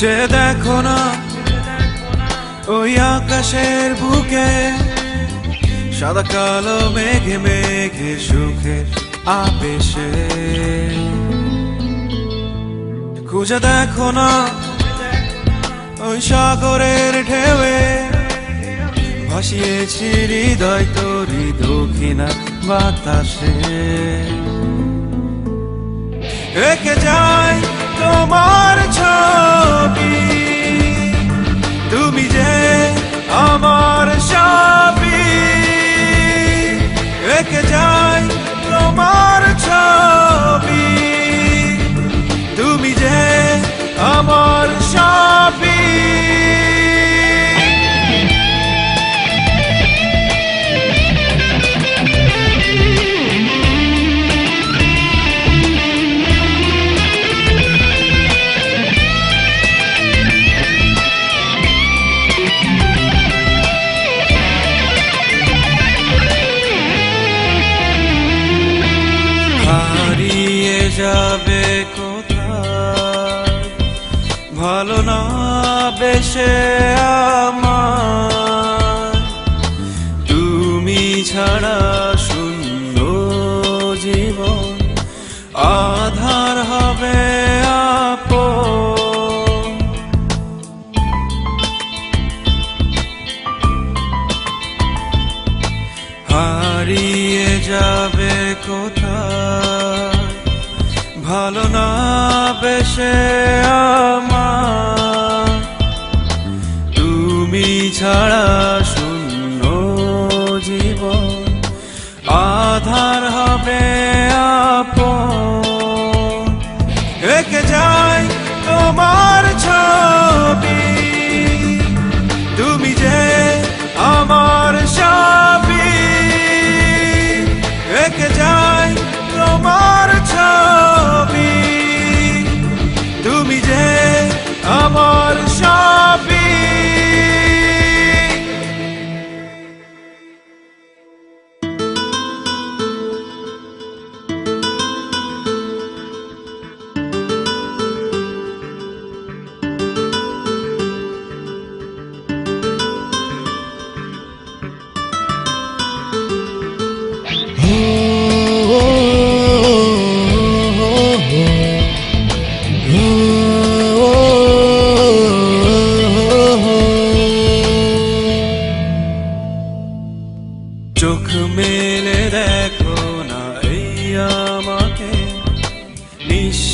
যে দেখো না, ওই আকাশের বুকে, সাদা কালো মেঘে মেঘে সুখের আবেশে। খুঁজে দেখো না, ওই সাগরের ঢেউয়ে, ভাসিয়েছি হৃদয় তোরি দক্ষিণা বাতাসে। রেখে যাই তোমার ছবি। তুমি যে আমার সবই রেখে বেশে আমার। তুমি ছাড়া শূন্য জীবন, আধার হবে হারিয়ে যাবে কোথায়? ভালো না বেশে আমার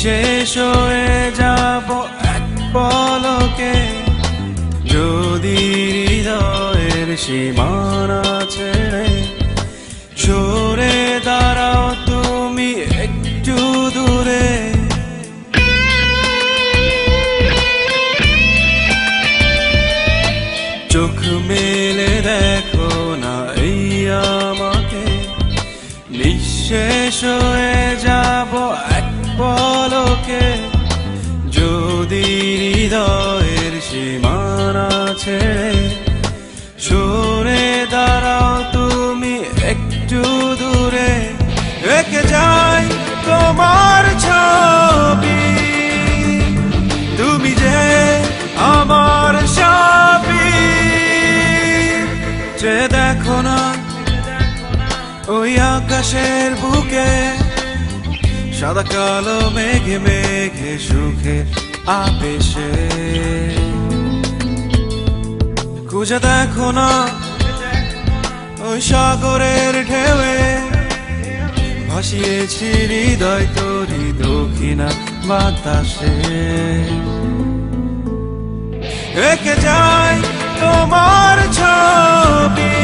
নিঃশেষ হয়ে যাব এক পলকে। যদি হৃদয়ের সীমানা ছেড়ে সরে দাঁড়াও তুমি একটু দূরে। চোখ মেলে দেখো না এই আমাকে। নিঃশেষ হয়ে যাব তোমার ছবি। তুমি যে আমার সবই যে দেখো না ওই আকাশের বুকে, সাদা কালো মেঘে মেঘে সুখের আবেশে। খুঁজে দেখো না ওই সাগরের ঢেউয়ে ভাসিয়েছি হৃদয় তরি দক্ষিণা বাতাসে। রেখে যাই তোমার ছবি।